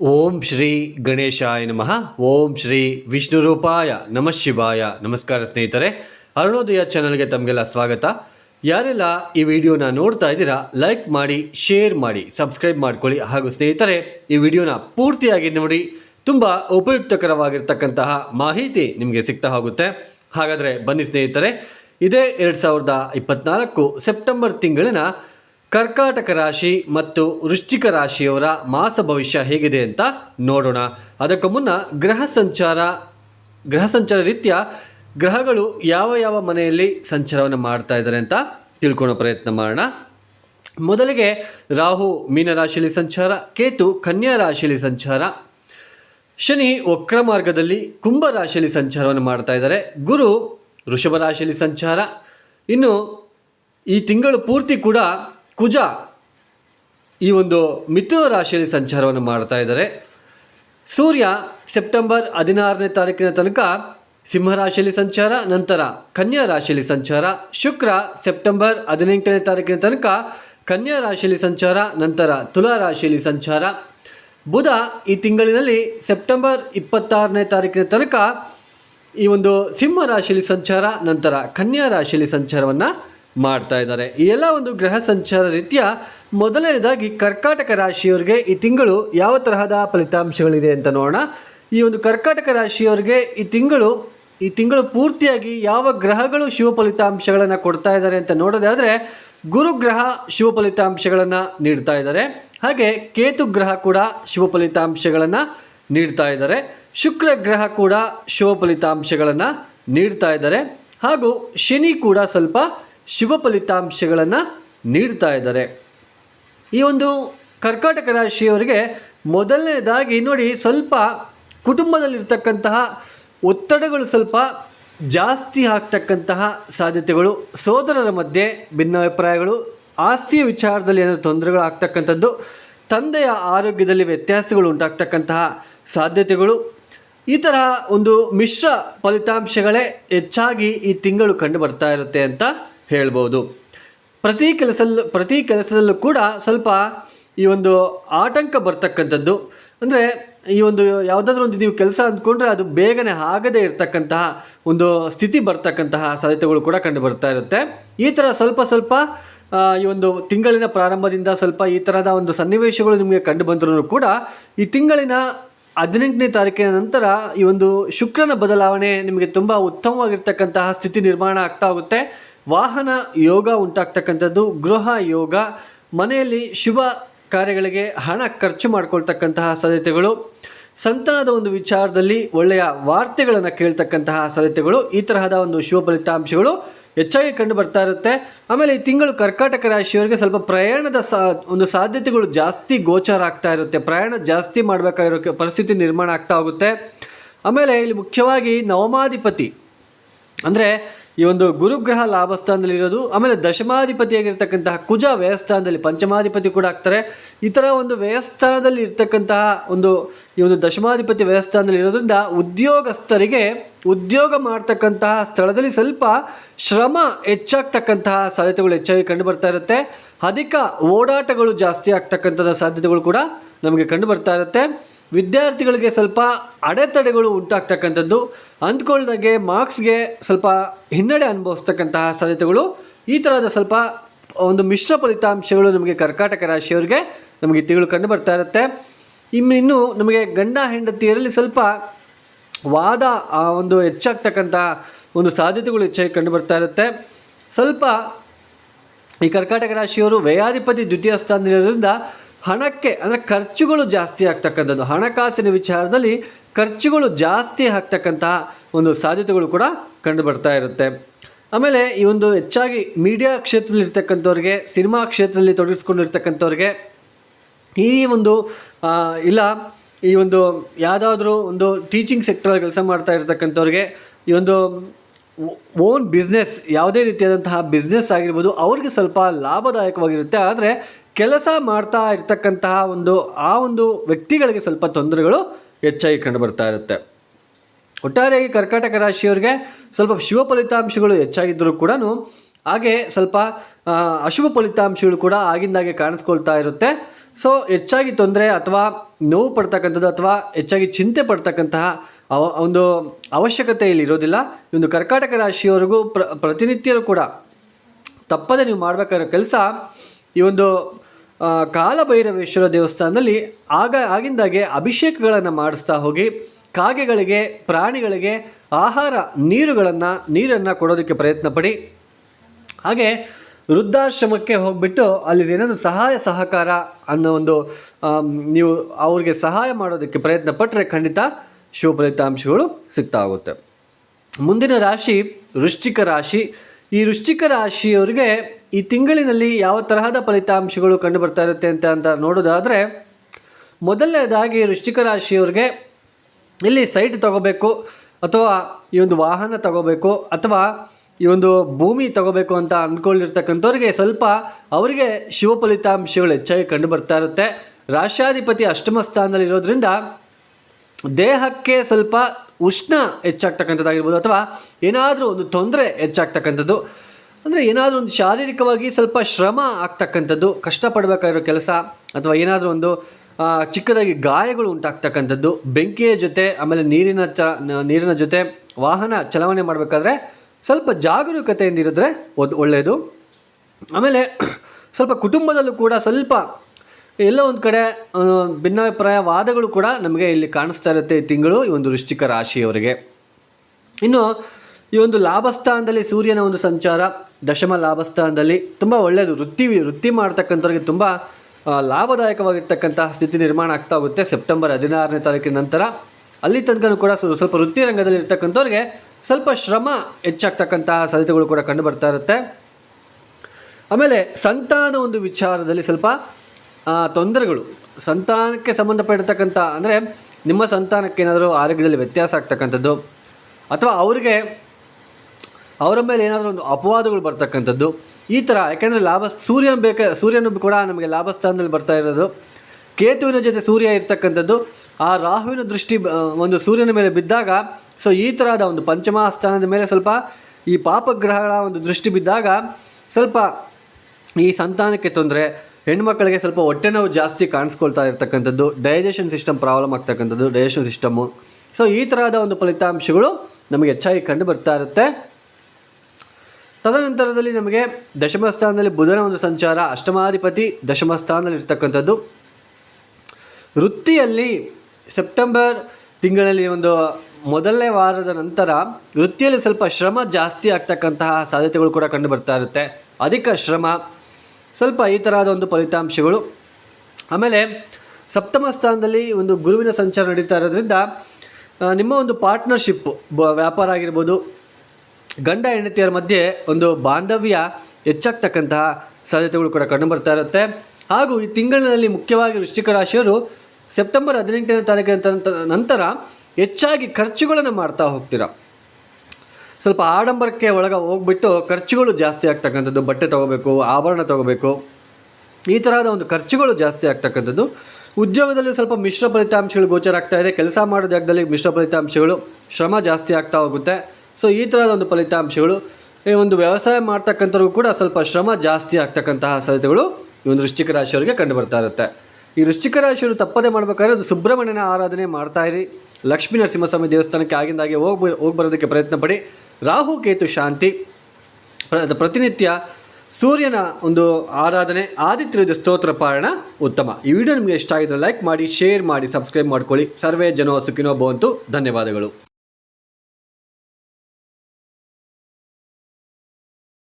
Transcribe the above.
ಓಂ ಶ್ರೀ ಗಣೇಶಾಯ ನಮಃ. ಓಂ ಶ್ರೀ ವಿಷ್ಣು ರೂಪಾಯ ನಮಃ ಶಿವಾಯ. ನಮಸ್ಕಾರ ಸ್ನೇಹಿತರೆ, ಅರುಣೋದಯ ಚಾನಲ್ಗೆ ತಮಗೆಲ್ಲ ಸ್ವಾಗತ. ಯಾರೆಲ್ಲ ಈ ವಿಡಿಯೋನ ನೋಡ್ತಾ ಇದ್ದೀರಾ, ಲೈಕ್ ಮಾಡಿ, ಶೇರ್ ಮಾಡಿ, ಸಬ್ಸ್ಕ್ರೈಬ್ ಮಾಡ್ಕೊಳ್ಳಿ. ಹಾಗೂ ಸ್ನೇಹಿತರೆ, ಈ ವಿಡಿಯೋನ ಪೂರ್ತಿಯಾಗಿ ನೋಡಿ, ತುಂಬ ಉಪಯುಕ್ತಕರವಾಗಿರ್ತಕ್ಕಂತಹ ಮಾಹಿತಿ ನಿಮಗೆ ಸಿಗ್ತಾ ಹೋಗುತ್ತೆ. ಹಾಗಾದರೆ ಬನ್ನಿ ಸ್ನೇಹಿತರೆ, ಇದೇ ಎರಡು ಸಾವಿರದ ಇಪ್ಪತ್ನಾಲ್ಕು ಸೆಪ್ಟೆಂಬರ್ ತಿಂಗಳಿನ ಕರ್ಕಾಟಕ ರಾಶಿ ಮತ್ತು ವೃಶ್ಚಿಕ ರಾಶಿಯವರ ಮಾಸ ಭವಿಷ್ಯ ಹೇಗಿದೆ ಅಂತ ನೋಡೋಣ. ಅದಕ್ಕೂ ಮುನ್ನ ಗ್ರಹ ಸಂಚಾರ ಗ್ರಹ ಸಂಚಾರ ರೀತಿಯ ಗ್ರಹಗಳು ಯಾವ ಯಾವ ಮನೆಯಲ್ಲಿ ಸಂಚಾರವನ್ನು ಮಾಡ್ತಾ ಇದ್ದಾರೆ ಅಂತ ತಿಳ್ಕೊಳ್ಳೋ ಪ್ರಯತ್ನ ಮಾಡೋಣ. ಮೊದಲಿಗೆ ರಾಹು ಮೀನ ರಾಶಿಯಲ್ಲಿ ಸಂಚಾರ, ಕೇತು ಕನ್ಯಾ ರಾಶಿಯಲ್ಲಿ ಸಂಚಾರ. ಶನಿ ವಕ್ರ ಮಾರ್ಗದಲ್ಲಿ ಕುಂಭ ರಾಶಿಯಲ್ಲಿ ಸಂಚಾರವನ್ನು ಮಾಡ್ತಾ ಇದ್ದಾರೆ. ಗುರು ವೃಷಭ ರಾಶಿಯಲ್ಲಿ ಸಂಚಾರ. ಇನ್ನು ಈ ತಿಂಗಳು ಪೂರ್ತಿ ಕೂಡ ಕುಜ ಈ ಒಂದು ಮಿಥುನ ರಾಶಿಯಲ್ಲಿ ಸಂಚಾರವನ್ನು ಮಾಡ್ತಾ ಇದ್ದಾರೆ. ಸೂರ್ಯ ಸೆಪ್ಟೆಂಬರ್ ಹದಿನಾರನೇ ತಾರೀಕಿನ ತನಕ ಸಿಂಹರಾಶಿಯಲ್ಲಿ ಸಂಚಾರ, ನಂತರ ಕನ್ಯಾ ರಾಶಿಯಲ್ಲಿ ಸಂಚಾರ, ಶುಕ್ರ ಸೆಪ್ಟೆಂಬರ್ ಹದಿನೆಂಟನೇ ತಾರೀಕಿನ ತನಕ ಕನ್ಯಾ ರಾಶಿಯಲ್ಲಿ ಸಂಚಾರ, ನಂತರ ತುಲಾ ರಾಶಿಯಲ್ಲಿ ಸಂಚಾರ. ಬುಧ ಈ ತಿಂಗಳಿನಲ್ಲಿ ಸೆಪ್ಟೆಂಬರ್ ಇಪ್ಪತ್ತಾರನೇ ತಾರೀಕಿನ ತನಕ ಈ ಒಂದು ಸಿಂಹ ರಾಶಿಯಲ್ಲಿ ಸಂಚಾರ, ನಂತರ ಕನ್ಯಾ ರಾಶಿಯಲ್ಲಿ ಸಂಚಾರವನ್ನು ಮಾಡ್ತಾ ಇದ್ದಾರೆ. ಎಲ್ಲ ಒಂದು ಗ್ರಹ ಸಂಚಾರ ರೀತಿಯ ಮೊದಲನೇದಾಗಿ ಕರ್ಕಾಟಕ ರಾಶಿಯವರಿಗೆ ಈ ತಿಂಗಳು ಯಾವ ತರಹದ ಫಲಿತಾಂಶಗಳಿದೆ ಅಂತ ನೋಡೋಣ. ಈ ಒಂದು ಕರ್ಕಾಟಕ ರಾಶಿಯವರಿಗೆ ಈ ತಿಂಗಳು ಈ ತಿಂಗಳು ಪೂರ್ತಿಯಾಗಿ ಯಾವ ಗ್ರಹಗಳು ಶಿವ ಫಲಿತಾಂಶಗಳನ್ನು ಕೊಡ್ತಾ ಇದ್ದಾರೆ ಅಂತ ನೋಡೋದಾದರೆ ಗುರುಗ್ರಹ ಶಿವ ಫಲಿತಾಂಶಗಳನ್ನು ನೀಡ್ತಾ ಇದ್ದಾರೆ. ಹಾಗೆ ಕೇತು ಗ್ರಹ ಕೂಡ ಶಿವ ಫಲಿತಾಂಶಗಳನ್ನು ನೀಡ್ತಾ ಇದ್ದಾರೆ. ಶುಕ್ರ ಗ್ರಹ ಕೂಡ ಶಿವ ಫಲಿತಾಂಶಗಳನ್ನು ನೀಡ್ತಾ ಇದ್ದಾರೆ. ಹಾಗೂ ಶನಿ ಕೂಡ ಸ್ವಲ್ಪ ಶಿವ ಫಲಿತಾಂಶಗಳನ್ನು ನೀಡ್ತಾ ಇದ್ದಾರೆ. ಈ ಒಂದು ಕರ್ಕಾಟಕ ರಾಶಿಯವರಿಗೆ ಮೊದಲನೇದಾಗಿ ನೋಡಿ ಸ್ವಲ್ಪ ಕುಟುಂಬದಲ್ಲಿರ್ತಕ್ಕಂತಹ ಒತ್ತಡಗಳು ಸ್ವಲ್ಪ ಜಾಸ್ತಿ ಆಗ್ತಕ್ಕಂತಹ ಸಾಧ್ಯತೆಗಳು, ಸೋದರರ ಮಧ್ಯೆ ಭಿನ್ನಾಭಿಪ್ರಾಯಗಳು, ಆಸ್ತಿಯ ವಿಚಾರದಲ್ಲಿ ಏನಾದರೂ ತೊಂದರೆಗಳು ಆಗ್ತಕ್ಕಂಥದ್ದು, ತಂದೆಯ ಆರೋಗ್ಯದಲ್ಲಿ ವ್ಯತ್ಯಾಸಗಳು ಉಂಟಾಗ್ತಕ್ಕಂತಹ ಸಾಧ್ಯತೆಗಳು. ಈ ತರಹ ಒಂದು ಮಿಶ್ರ ಫಲಿತಾಂಶಗಳೇ ಹೆಚ್ಚಾಗಿ ಈ ತಿಂಗಳು ಕಂಡು ಬರ್ತಾ ಇರುತ್ತೆ ಅಂತ ಹೇಳ್ಬೋದು. ಪ್ರತಿ ಕೆಲಸದಲ್ಲೂ ಪ್ರತಿ ಕೆಲಸದಲ್ಲೂ ಕೂಡ ಸ್ವಲ್ಪ ಈ ಒಂದು ಆಟಂಕ ಬರ್ತಕ್ಕಂಥದ್ದು. ಅಂದರೆ ಈ ಒಂದು ಯಾವುದಾದ್ರೂ ಒಂದು ನೀವು ಕೆಲಸ ಅಂದ್ಕೊಂಡ್ರೆ ಅದು ಬೇಗನೆ ಆಗದೇ ಇರತಕ್ಕಂತಹ ಒಂದು ಸ್ಥಿತಿ ಬರ್ತಕ್ಕಂತಹ ಸಾಧ್ಯತೆಗಳು ಕೂಡ ಕಂಡು ಬರ್ತಾ ಇರುತ್ತೆ. ಈ ಥರ ಸ್ವಲ್ಪ ಸ್ವಲ್ಪ ಈ ಒಂದು ತಿಂಗಳಿನ ಪ್ರಾರಂಭದಿಂದ ಸ್ವಲ್ಪ ಈ ಥರದ ಒಂದು ಸನ್ನಿವೇಶಗಳು ನಿಮಗೆ ಕಂಡು ಕೂಡ ಈ ತಿಂಗಳಿನ ಹದಿನೆಂಟನೇ ತಾರೀಕಿನ ನಂತರ ಈ ಒಂದು ಶುಕ್ರನ ಬದಲಾವಣೆ ನಿಮಗೆ ತುಂಬ ಉತ್ತಮವಾಗಿರ್ತಕ್ಕಂತಹ ಸ್ಥಿತಿ ನಿರ್ಮಾಣ ಆಗ್ತಾ ಹೋಗುತ್ತೆ. ವಾಹನ ಯೋಗ ಉಂಟಾಗ್ತಕ್ಕಂಥದ್ದು, ಗೃಹ ಯೋಗ, ಮನೆಯಲ್ಲಿ ಶುಭ ಕಾರ್ಯಗಳಿಗೆ ಹಣ ಖರ್ಚು ಮಾಡಿಕೊಳ್ತಕ್ಕಂತಹ ಸಾಧ್ಯತೆಗಳು. ಸಂತಾನದ ಒಂದು ವಿಚಾರದಲ್ಲಿ ಒಳ್ಳೆಯ ವಾರ್ತೆಗಳನ್ನು ಕೇಳ್ತಕ್ಕಂತಹ ಸಾಧ್ಯತೆಗಳು, ಈ ತರಹದ ಒಂದು ಶುಭ ಫಲಿತಾಂಶಗಳು. ಹೆಚ್ಚಾಗಿ ಕಂಡು ಬರ್ತಾ ಇರುತ್ತೆ. ಆಮೇಲೆ ಈ ತಿಂಗಳು ಕರ್ಕಾಟಕ ರಾಶಿಯವರಿಗೆ ಸ್ವಲ್ಪ ಪ್ರಯಾಣದ ಸಾ, ಒಂದು ಸಾಧ್ಯತೆಗಳು ಜಾಸ್ತಿ ಗೋಚರ ಆಗ್ತಾ ಇರುತ್ತೆ. ಪ್ರಯಾಣ ಜಾಸ್ತಿ ಮಾಡಬೇಕಾಗಿರೋ ಪರಿಸ್ಥಿತಿ ನಿರ್ಮಾಣ ಆಗ್ತಾ ಹೋಗುತ್ತೆ. ಆಮೇಲೆ ಇಲ್ಲಿ ಮುಖ್ಯವಾಗಿ ನವಮಾಧಿಪತಿ. ಅಂದರೆ ಈ ಒಂದು ಗುರುಗ್ರಹ ಲಾಭಸ್ಥಾನದಲ್ಲಿರೋದು, ಆಮೇಲೆ ದಶಮಾಧಿಪತಿಯಾಗಿರ್ತಕ್ಕಂತಹ ಕುಜ ವ್ಯಯಸ್ಥಾನದಲ್ಲಿ ಪಂಚಮಾಧಿಪತಿ ಕೂಡ ಆಗ್ತಾರೆ. ಈ ಥರ ಒಂದು ವ್ಯಯಸ್ಥಾನದಲ್ಲಿ ಇರ್ತಕ್ಕಂತಹ ಒಂದು, ಈ ಒಂದು ದಶಮಾಧಿಪತಿ ವ್ಯಯಸ್ಥಾನದಲ್ಲಿ ಇರೋದ್ರಿಂದ ಉದ್ಯೋಗಸ್ಥರಿಗೆ ಉದ್ಯೋಗ ಮಾಡ್ತಕ್ಕಂತಹ ಸ್ಥಳದಲ್ಲಿ ಸ್ವಲ್ಪ ಶ್ರಮ ಹೆಚ್ಚಾಗ್ತಕ್ಕಂತಹ ಸಾಧ್ಯತೆಗಳು ಹೆಚ್ಚಾಗಿ ಕಂಡು ಬರ್ತಾ ಇರುತ್ತೆ. ಅಧಿಕ ಓಡಾಟಗಳು ಜಾಸ್ತಿ ಆಗ್ತಕ್ಕಂಥ ಸಾಧ್ಯತೆಗಳು ಕೂಡ ನಮಗೆ ಕಂಡು ಬರ್ತಾ ಇರುತ್ತೆ. ವಿದ್ಯಾರ್ಥಿಗಳಿಗೆ ಸ್ವಲ್ಪ ಅಡೆತಡೆಗಳು ಉಂಟಾಗ್ತಕ್ಕಂಥದ್ದು. ಅಂದ್ಕೊಳ್ದಾಗೆ ಮಾರ್ಕ್ಸ್ಗೆ ಸ್ವಲ್ಪ ಹಿನ್ನಡೆ ಅನುಭವಿಸ್ತಕ್ಕಂತಹ ಸಾಧ್ಯತೆಗಳು. ಈ ಥರದ ಸ್ವಲ್ಪ ಒಂದು ಮಿಶ್ರ ಫಲಿತಾಂಶಗಳು ನಮಗೆ ಕರ್ಕಾಟಕ ರಾಶಿಯವರಿಗೆ ನಮಗೆ ತಿಳಿ ಕಂಡು ಬರ್ತಾ ಇರುತ್ತೆ. ಇನ್ನು ನಮಗೆ ಗಂಡ ಹೆಂಡತಿಯರಲ್ಲಿ ಸ್ವಲ್ಪ ವಾದ, ಆ ಒಂದು ಹೆಚ್ಚಾಗ್ತಕ್ಕಂಥ ಒಂದು ಸಾಧ್ಯತೆಗಳು ಹೆಚ್ಚಾಗಿ ಕಂಡು ಬರ್ತಾ ಇರುತ್ತೆ. ಸ್ವಲ್ಪ ಈ ಕರ್ಕಾಟಕ ರಾಶಿಯವರು ವ್ಯಯಾಧಿಪತಿ ದ್ವಿತೀಯ ಸ್ಥಾನದಲ್ಲಿರೋದ್ರಿಂದ ಹಣಕ್ಕೆ, ಅಂದರೆ ಖರ್ಚುಗಳು ಜಾಸ್ತಿ ಆಗ್ತಕ್ಕಂಥದ್ದು. ಹಣಕಾಸಿನ ವಿಚಾರದಲ್ಲಿ ಖರ್ಚುಗಳು ಜಾಸ್ತಿ ಆಗ್ತಕ್ಕಂತಹ ಒಂದು ಸಾಧ್ಯತೆಗಳು ಕೂಡ ಕಂಡು ಬರ್ತಾ ಇರುತ್ತೆ. ಆಮೇಲೆ ಈ ಒಂದು ಹೆಚ್ಚಾಗಿ ಮೀಡಿಯಾ ಕ್ಷೇತ್ರದಲ್ಲಿ ಇರ್ತಕ್ಕಂಥವ್ರಿಗೆ ಸಿನಿಮಾ ಕ್ಷೇತ್ರದಲ್ಲಿ ತೊಡಗಿಸ್ಕೊಂಡಿರ್ತಕ್ಕಂಥವ್ರಿಗೆ ಈ ಒಂದು ಇಲ್ಲ, ಈ ಒಂದು ಯಾವುದಾದ್ರೂ ಒಂದು ಟೀಚಿಂಗ್ ಸೆಕ್ಟರಲ್ಲಿ ಕೆಲಸ ಮಾಡ್ತಾ ಇರ್ತಕ್ಕಂಥವ್ರಿಗೆ ಈ ಒಂದು ಓನ್ ಬಿಸ್ನೆಸ್ ಯಾವುದೇ ರೀತಿಯಾದಂತಹ ಬಿಸ್ನೆಸ್ ಆಗಿರ್ಬೋದು, ಅವ್ರಿಗೆ ಸ್ವಲ್ಪ ಲಾಭದಾಯಕವಾಗಿರುತ್ತೆ. ಆದರೆ ಕೆಲಸ ಮಾಡ್ತಾ ಇರ್ತಕ್ಕಂತಹ ಒಂದು, ಆ ಒಂದು ವ್ಯಕ್ತಿಗಳಿಗೆ ಸ್ವಲ್ಪ ತೊಂದರೆಗಳು ಹೆಚ್ಚಾಗಿ ಕಂಡು ಬರ್ತಾ ಇರುತ್ತೆ. ಒಟ್ಟಾರೆಯಾಗಿ ಕರ್ಕಾಟಕ ರಾಶಿಯವರಿಗೆ ಸ್ವಲ್ಪ ಶಿವ ಫಲಿತಾಂಶಗಳು ಹೆಚ್ಚಾಗಿದ್ದರೂ ಕೂಡ ಹಾಗೆ ಸ್ವಲ್ಪ ಅಶುಭ ಫಲಿತಾಂಶಗಳು ಕೂಡ ಆಗಿಂದಾಗೆ ಕಾಣಿಸ್ಕೊಳ್ತಾ ಇರುತ್ತೆ. ಸೊ, ಹೆಚ್ಚಾಗಿ ತೊಂದರೆ ಅಥವಾ ನೋವು ಪಡ್ತಕ್ಕಂಥದ್ದು ಅಥವಾ ಹೆಚ್ಚಾಗಿ ಚಿಂತೆ ಪಡ್ತಕ್ಕಂತಹ ಒಂದು ಅವಶ್ಯಕತೆ ಇಲ್ಲಿ ಇರೋದಿಲ್ಲ ಒಂದು ಕರ್ಕಾಟಕ ರಾಶಿಯವರೆಗೂ ಪ್ರ ಪ್ರತಿನಿತ್ಯರೂ ಕೂಡ ತಪ್ಪದೆ ನೀವು ಮಾಡಬೇಕಾದ ಕೆಲಸ ಈ ಒಂದು ಕಾಲಭೈರವೇಶ್ವರ ದೇವಸ್ಥಾನದಲ್ಲಿ ಆಗ ಆಗಿಂದಾಗೆ ಅಭಿಷೇಕಗಳನ್ನು ಮಾಡಿಸ್ತಾ ಹೋಗಿ ಕಾಗೆಗಳಿಗೆ, ಪ್ರಾಣಿಗಳಿಗೆ ಆಹಾರ, ನೀರುಗಳನ್ನು, ನೀರನ್ನು ಕೊಡೋದಕ್ಕೆ ಪ್ರಯತ್ನ ಪಡಿ. ಹಾಗೆ ವೃದ್ಧಾಶ್ರಮಕ್ಕೆ ಹೋಗ್ಬಿಟ್ಟು ಅಲ್ಲಿ ಏನಾದರೂ ಸಹಾಯ, ಸಹಕಾರ ಅನ್ನೋ ಒಂದು ನೀವು ಅವ್ರಿಗೆ ಸಹಾಯ ಮಾಡೋದಕ್ಕೆ ಪ್ರಯತ್ನ ಪಟ್ಟರೆ ಖಂಡಿತ ಶುಭ ಫಲಿತಾಂಶಗಳು ಸಿಗ್ತಾ ಹೋಗುತ್ತೆ ಮುಂದಿನ ರಾಶಿ ವೃಶ್ಚಿಕ ರಾಶಿ. ಈ ವೃಶ್ಚಿಕ ರಾಶಿಯವರಿಗೆ ಈ ತಿಂಗಳಿನಲ್ಲಿ ಯಾವ ತರಹದ ಫಲಿತಾಂಶಗಳು ಕಂಡುಬರ್ತಾ ಇರುತ್ತೆ ಅಂತ ಅಂತ ನೋಡೋದಾದರೆ, ಮೊದಲನೇದಾಗಿ ವೃಶ್ಚಿಕ ರಾಶಿಯವ್ರಿಗೆ ಇಲ್ಲಿ ಸೈಟ್ ತಗೋಬೇಕು, ಅಥವಾ ಈ ಒಂದು ವಾಹನ ತಗೋಬೇಕು, ಅಥವಾ ಈ ಒಂದು ಭೂಮಿ ತಗೋಬೇಕು ಅಂತ ಅಂದ್ಕೊಂಡಿರ್ತಕ್ಕಂಥವ್ರಿಗೆ ಸ್ವಲ್ಪ ಅವರಿಗೆ ಶಿವ ಫಲಿತಾಂಶಗಳು ಹೆಚ್ಚಾಗಿ ಕಂಡು ಬರ್ತಾ ಇರುತ್ತೆ. ರಾಷ್ಟ್ರಾಧಿಪತಿ ಅಷ್ಟಮ ಸ್ಥಾನದಲ್ಲಿ ಇರೋದ್ರಿಂದ ದೇಹಕ್ಕೆ ಸ್ವಲ್ಪ ಉಷ್ಣ ಹೆಚ್ಚಾಗ್ತಕ್ಕಂಥದ್ದಾಗಿರ್ಬೋದು, ಅಥವಾ ಏನಾದರೂ ಒಂದು ತೊಂದರೆ ಹೆಚ್ಚಾಗ್ತಕ್ಕಂಥದ್ದು. ಅಂದರೆ ಏನಾದರೂ ಒಂದು ಶಾರೀರಿಕವಾಗಿ ಸ್ವಲ್ಪ ಶ್ರಮ ಆಗ್ತಕ್ಕಂಥದ್ದು, ಕಷ್ಟಪಡಬೇಕಾಗಿರೋ ಕೆಲಸ, ಅಥವಾ ಏನಾದರೂ ಒಂದು ಚಿಕ್ಕದಾಗಿ ಗಾಯಗಳು ಉಂಟಾಗ್ತಕ್ಕಂಥದ್ದು, ಬೆಂಕಿಯ ಜೊತೆ, ಆಮೇಲೆ ನೀರಿನ ಚ ನೀರಿನ ಜೊತೆ ವಾಹನ ಚಲಾವಣೆ ಮಾಡಬೇಕಾದ್ರೆ ಸ್ವಲ್ಪ ಜಾಗರೂಕತೆಯಿಂದ ಇರಿದ್ರೆ ಒಳ್ಳೆಯದು ಆಮೇಲೆ ಸ್ವಲ್ಪ ಕುಟುಂಬದಲ್ಲೂ ಕೂಡ ಸ್ವಲ್ಪ ಎಲ್ಲ ಒಂದು ಕಡೆ ಭಿನ್ನಾಭಿಪ್ರಾಯ ವಾದಗಳು ಕೂಡ ನಮಗೆ ಇಲ್ಲಿ ಕಾಣಿಸ್ತಾ ಇರುತ್ತೆ ಈ ತಿಂಗಳು, ಈ ಒಂದು ವೃಶ್ಚಿಕ ರಾಶಿಯವರಿಗೆ. ಇನ್ನು ಈ ಒಂದು ಲಾಭಸ್ಥಾನದಲ್ಲಿ ಸೂರ್ಯನ ಒಂದು ಸಂಚಾರ, ದಶಮ ಲಾಭಸ್ಥಾನದಲ್ಲಿ ತುಂಬ ಒಳ್ಳೆಯದು. ವೃತ್ತಿ ವೃತ್ತಿ ಮಾಡ್ತಕ್ಕಂಥವ್ರಿಗೆ ತುಂಬ ಲಾಭದಾಯಕವಾಗಿರ್ತಕ್ಕಂತಹ ಸ್ಥಿತಿ ನಿರ್ಮಾಣ ಆಗ್ತಾ ಹೋಗುತ್ತೆ ಸೆಪ್ಟೆಂಬರ್ ಹದಿನಾರನೇ ತಾರೀಕಿನ ನಂತರ. ಅಲ್ಲಿ ತನಕ ಕೂಡ ಸ್ವ- ಸ್ವಲ್ಪ ವೃತ್ತಿ ರಂಗದಲ್ಲಿ ಇರ್ತಕ್ಕಂಥವ್ರಿಗೆ ಸ್ವಲ್ಪ ಶ್ರಮ ಹೆಚ್ಚಾಗ್ತಕ್ಕಂತಹ ಸಾಧ್ಯತೆಗಳು ಕೂಡ ಕಂಡು ಬರ್ತಾ ಇರುತ್ತೆ. ಆಮೇಲೆ ಸಂತಾನ ಒಂದು ವಿಚಾರದಲ್ಲಿ ಸ್ವಲ್ಪ ತೊಂದರೆಗಳು. ಸಂತಾನಕ್ಕೆ ಸಂಬಂಧಪಟ್ಟಿರ್ತಕ್ಕಂಥ, ಅಂದರೆ ನಿಮ್ಮ ಸಂತಾನಕ್ಕೆ ಏನಾದರೂ ಆರೋಗ್ಯದಲ್ಲಿ ವ್ಯತ್ಯಾಸ ಆಗ್ತಕ್ಕಂಥದ್ದು, ಅಥವಾ ಅವರಿಗೆ ಅವರ ಮೇಲೆ ಏನಾದರೂ ಒಂದು ಅಪವಾದಗಳು ಬರ್ತಕ್ಕಂಥದ್ದು, ಈ ಥರ ಯಾಕೆಂದರೆ ಲಾಭ, ಸೂರ್ಯನ ಬೇಕ, ಸೂರ್ಯನು ಕೂಡ ನಮಗೆ ಲಾಭಸ್ಥಾನದಲ್ಲಿ ಬರ್ತಾ ಇರೋದು. ಕೇತುವಿನ ಜೊತೆ ಸೂರ್ಯ ಇರ್ತಕ್ಕಂಥದ್ದು, ಆ ರಾಹುವಿನ ದೃಷ್ಟಿ ಒಂದು ಸೂರ್ಯನ ಮೇಲೆ ಬಿದ್ದಾಗ ಸೊ ಈ ಥರದ ಒಂದು ಪಂಚಮ ಸ್ಥಾನದ ಮೇಲೆ ಸ್ವಲ್ಪ ಈ ಪಾಪಗ್ರಹಗಳ ಒಂದು ದೃಷ್ಟಿ ಬಿದ್ದಾಗ, ಸ್ವಲ್ಪ ಈ ಸಂತಾನಕ್ಕೆ ತೊಂದರೆ ಹೆಣ್ಮಕ್ಕಳಿಗೆ ಸ್ವಲ್ಪ ಹೊಟ್ಟೆ ನೋವು ಜಾಸ್ತಿ ಕಾಣಿಸ್ಕೊಳ್ತಾ ಇರ್ತಕ್ಕಂಥದ್ದು ಡೈಜೆಷನ್ ಸಿಸ್ಟಮ್ ಪ್ರಾಬ್ಲಮ್ ಆಗ್ತಕ್ಕಂಥದ್ದು ಡೈಜೆಷನ್ ಸಿಸ್ಟಮು ಸೊ ಈ ಥರದ ಒಂದು ಫಲಿತಾಂಶಗಳು ನಮಗೆ ಹೆಚ್ಚಾಗಿ ಕಂಡು ಬರ್ತಾ ಇರುತ್ತೆ. ತದನಂತರದಲ್ಲಿ ನಮಗೆ ದಶಮ ಸ್ಥಾನದಲ್ಲಿ ಬುಧನ ಒಂದು ಸಂಚಾರ, ಅಷ್ಟಮಾಧಿಪತಿ ದಶಮ ಸ್ಥಾನದಲ್ಲಿ ಇರ್ತಕ್ಕಂಥದ್ದು ವೃತ್ತಿಯಲ್ಲಿ ಸೆಪ್ಟೆಂಬರ್ ತಿಂಗಳಲ್ಲಿ ಒಂದು ಮೊದಲನೇ ವಾರದ ನಂತರ ವೃತ್ತಿಯಲ್ಲಿ ಸ್ವಲ್ಪ ಶ್ರಮ ಜಾಸ್ತಿ ಆಗ್ತಕ್ಕಂತಹ ಸಾಧ್ಯತೆಗಳು ಕೂಡ ಕಂಡು ಬರ್ತಾ ಇರುತ್ತೆ. ಅಧಿಕ ಶ್ರಮ, ಸ್ವಲ್ಪ ಈ ಥರದ ಒಂದು ಫಲಿತಾಂಶಗಳು. ಆಮೇಲೆ ಸಪ್ತಮ ಸ್ಥಾನದಲ್ಲಿ ಒಂದು ಗುರುವಿನ ಸಂಚಾರ ನಡೀತಾ ಇರೋದ್ರಿಂದ ನಿಮ್ಮ ಒಂದು ಪಾರ್ಟ್ನರ್ಶಿಪ್ಪು ಬ ವ್ಯಾಪಾರ ಆಗಿರ್ಬೋದು ಗಂಡ ಹೆಂಡತಿಯರ ಮಧ್ಯೆ ಒಂದು ಬಾಂಧವ್ಯ ಹೆಚ್ಚಾಗ್ತಕ್ಕಂತಹ ಸಾಧ್ಯತೆಗಳು ಕೂಡ ಕಂಡು ಬರ್ತಾ ಇರುತ್ತೆ. ಹಾಗೂ ಈ ತಿಂಗಳಿನಲ್ಲಿ ಮುಖ್ಯವಾಗಿ ವೃಶ್ಚಿಕ ರಾಶಿಯವರು ಸೆಪ್ಟೆಂಬರ್ ಹದಿನೆಂಟನೇ ತಾರೀಕಿನ ನಂತರ ಹೆಚ್ಚಾಗಿ ಖರ್ಚುಗಳನ್ನು ಮಾಡ್ತಾ ಹೋಗ್ತೀರ. ಸ್ವಲ್ಪ ಆಡಂಬರಕ್ಕೆ ಒಳಗ ಹೋಗ್ಬಿಟ್ಟು ಖರ್ಚುಗಳು ಜಾಸ್ತಿ ಆಗ್ತಕ್ಕಂಥದ್ದು, ಬಟ್ಟೆ ತಗೋಬೇಕು, ಆಭರಣ ತಗೋಬೇಕು. ಈ ತರಹದ ಒಂದು ಖರ್ಚುಗಳು ಜಾಸ್ತಿ ಆಗ್ತಕ್ಕಂಥದ್ದು. ಉದ್ಯೋಗದಲ್ಲಿ ಸ್ವಲ್ಪ ಮಿಶ್ರ ಫಲಿತಾಂಶಗಳು ಗೋಚರ ಆಗ್ತಾ ಇದೆ. ಕೆಲಸ ಮಾಡೋ ಜಾಗದಲ್ಲಿ ಮಿಶ್ರ ಫಲಿತಾಂಶಗಳು ಶ್ರಮ ಜಾಸ್ತಿ ಆಗ್ತಾ ಹೋಗುತ್ತೆ. ಸೊ ಈ ಥರದ ಒಂದು ಫಲಿತಾಂಶಗಳು, ಈ ಒಂದು ವ್ಯವಸಾಯ ಮಾಡ್ತಕ್ಕಂಥವ್ರಿಗೂ ಕೂಡ ಸ್ವಲ್ಪ ಶ್ರಮ ಜಾಸ್ತಿ ಆಗ್ತಕ್ಕಂತಹ ಸಾಧ್ಯತೆಗಳು ಈ ಒಂದು ವೃಶ್ಚಿಕ ರಾಶಿಯವರಿಗೆ ಕಂಡು ಬರ್ತಾ ಇರುತ್ತೆ. ಈ ವೃಶ್ಚಿಕ ರಾಶಿಯವರು ತಪ್ಪದೇ ಮಾಡಬೇಕಾದ್ರೆ ಅದು ಸುಬ್ರಹ್ಮಣ್ಯನ ಆರಾಧನೆ ಮಾಡ್ತಾ ಇರಿ. ಲಕ್ಷ್ಮೀ ನರಸಿಂಹಸ್ವಾಮಿ ದೇವಸ್ಥಾನಕ್ಕೆ ಆಗಿಂದಾಗೆ ಹೋಗಿ ಹೋಗಿ ಬರೋದಕ್ಕೆ ಪ್ರಯತ್ನ ಪಡಿ. ರಾಹು, ಕೇತು, ಶಾಂತಿ. ಪ್ರ- ಪ್ರತಿನಿತ್ಯ ಸೂರ್ಯನ ಒಂದು ಆರಾಧನೆ, ಆದಿತ್ಯದ ಸ್ತೋತ್ರ ಪಾರಣ ಉತ್ತಮ. ಈ ವಿಡಿಯೋ ನಿಮಗೆ ಇಷ್ಟ ಆಗಿದ್ರೆ ಲೈಕ್ ಮಾಡಿ, ಶೇರ್ ಮಾಡಿ, ಸಬ್ಸ್ಕ್ರೈಬ್ ಮಾಡ್ಕೊಳ್ಳಿ. ಸರ್ವೇ ಜನೋ ಸುಖಿನೋ ಭವಂತು ಧನ್ಯವಾದಗಳು.